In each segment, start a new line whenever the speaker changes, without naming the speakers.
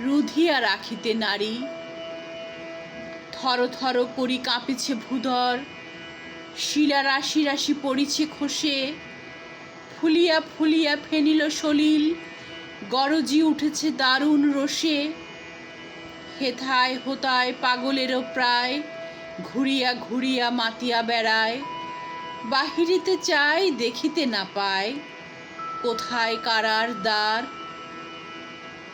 রুধিয়া রাখিতে নারী। থর থর করি কাঁপেছে ভূধর। শিলা রাশি রাশি পড়িছে খসে। ফুলিয়া ফুলিয়া ফেনিল সলিল। গরজি উঠেছে দারুণ রোষে। হেথায় হোতায় পাগলেরও প্রায়। ঘুরিয়া ঘুরিয়া মাতিয়া বেড়ায়। বাহিরিতে চাই দেখিতে না পায়। কোথায় কারার দ্বার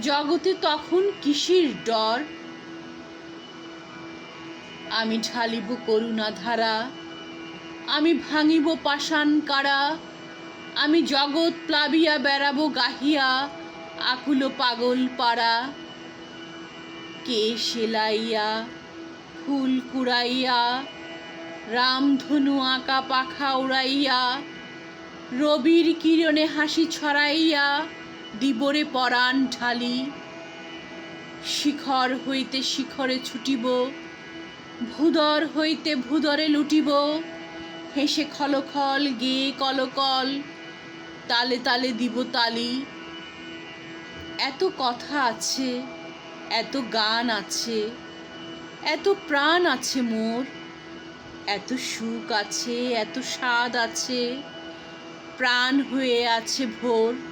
জগতে তখন কিসের ডর? আমি ঢালিব করুণা ধারা আমি ভাঙিব পাষাণ কারা, আমি জগৎ প্লাবিয়া বেড়াবো গাহিয়া, আকুল পাগল পাড়া। কে সেলাইয়া, ফুল কুড়াইয়া, রামধনু আঁকা পাখা উড়াইয়া, রবির কিরণে হাসি ছড়াইয়া দিবরে পরাণ ঢালি, শিখর হইতে শিখরে ছুটিব, ভূদর হইতে ভূদরে লুটিব, হেসে খলখল, গেয়ে কলকল, তালে তালে দিব তালি। এত কথা আছে, এত গান আছে, এত প্রাণ আছে মোর, এত সুখ আছে, এত স্বাদ আছে, প্রাণ হয়ে আছে ভোর।